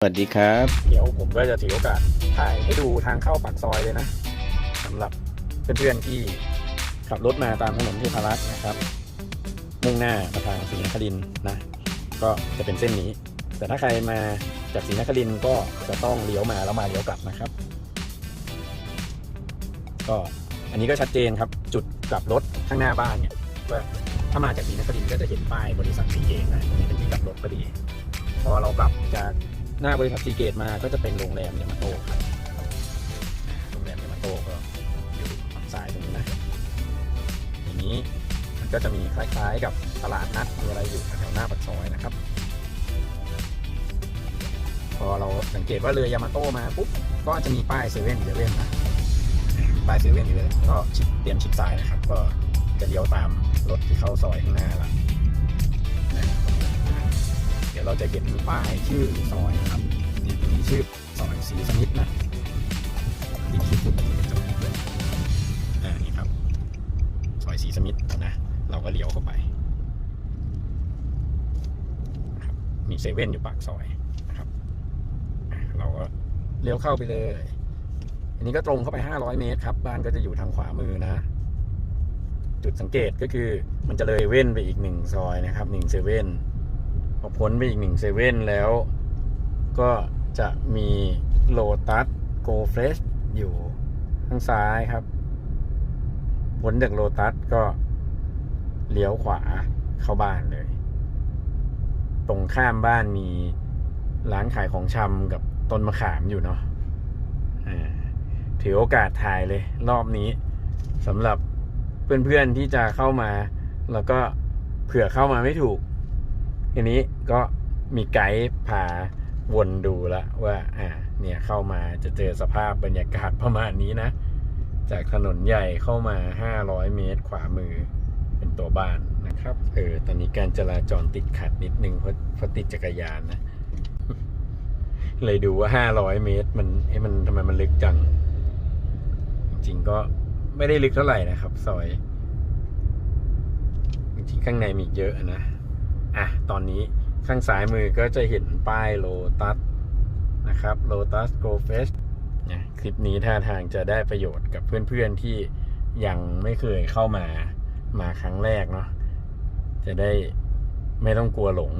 สวัสดีครับ เดี๋ยวผมก็จะถือโอกาสถ่ายให้ดูทางเข้าปากซอยเลยนะสำหรับเพื่อนๆที่ขับรถมาตามถนนเทพารักษ์นะครับ มุ่งหน้ามาทางศรีนครินทร์นะ ก็จะเป็นเส้นนี้ แต่ถ้าใครมาจากศรีนครินทร์ก็จะต้องเลี้ยวมาแล้วมาเลี้ยวกลับนะครับ ก็อันนี้ก็ชัดเจนครับ จุดกลับรถข้างหน้าบ้านเนี่ยว่าถ้ามาจากศรีนครินทร์ก็จะเห็นป้ายบริษัทซีเกตนะตรงนี้เป็นที่กลับรถพอดี พอเรากลับจาก หน้าบริษัทซีเกตมาก็จะเป็นโรงแรมยามาโตครับโรงแรมยามาโตก็อยู่ฝั่งซ้ายตรงนี้นะอย่างนี้มันก็จะมีคล้ายๆกับตลาดนัดมีอะไรอยู่แถวหน้าปากซอยนะครับ พอเราสังเกตว่าเรือยามาโตมาปุ๊บก็จะมีป้ายเซเว่นเซเว่นนะป้ายเซเว่นอยู่เลยก็เตรียมชิดซ้ายนะครับ ก็จะเลี้ยวตามรถที่เข้าซอยข้างหน้าละ เราจะเห็นป้ายชื่อซอยนะครับนี่มีชื่อซอยสีสมิธนะติดที่สุดอ่านี่ครับ ซอยสีสมิธนะ เราก็เลี้ยวเข้าไปมีเซเว่นอยู่ปากซอยนะครับ เราก็เลี้ยวเข้าไปเลย อันนี้ก็ตรงเข้าไป 500 เมตรครับ บ้านก็จะอยู่ทางขวามือนะ จุดสังเกตก็คือมันจะเลยเว้นไปอีกหนึ่งซอยนะครับหนึ่งเซเว่น พอพ้นไปอีกหนึ่งเซเว่นแล้ว ก็จะมีโลตัสโกเฟสอยู่ข้างซ้ายครับพ้นจากโลตัสก็เลี้ยวขวาเข้าบ้านเลย ตรงข้ามบ้านมีร้านขายของชำกับต้นมะขามอยู่เนาะถือโอกาสถ่ายเลย รอบนี้สำหรับเพื่อนๆที่จะเข้ามา แล้วก็เผื่อเข้ามาไม่ถูก ทีนี้ก็มีไกด์พาวนดูแล้วว่าอ่าเนี่ยเข้ามาจะเจอสภาพบรรยากาศประมาณนี้นะ จากถนนใหญ่เข้ามา 500 เมตรขวามือเป็นตัวบ้านนะครับ เออ ตอนนี้การจราจรติดขัดนิดนึงเพราะเพราะติดจักรยานนะ เลยดูว่า 500 เมตร มันเอ้มันทำไมมันลึกจัง จริงก็ไม่ได้ลึกเท่าไหร่นะครับ ซอย จริงข้างในมีเยอะนะ อะ ตอนนี้ข้างซ้ายมือก็จะเห็นป้ายโลตัสนะครับโลตัสโกลเฟสนะคลิปนี้ท่าทางจะได้ประโยชน์กับเพื่อนๆที่ยังไม่เคยเข้ามามาครั้งแรกเนาะจะได้ไม่ต้องกลัวหลง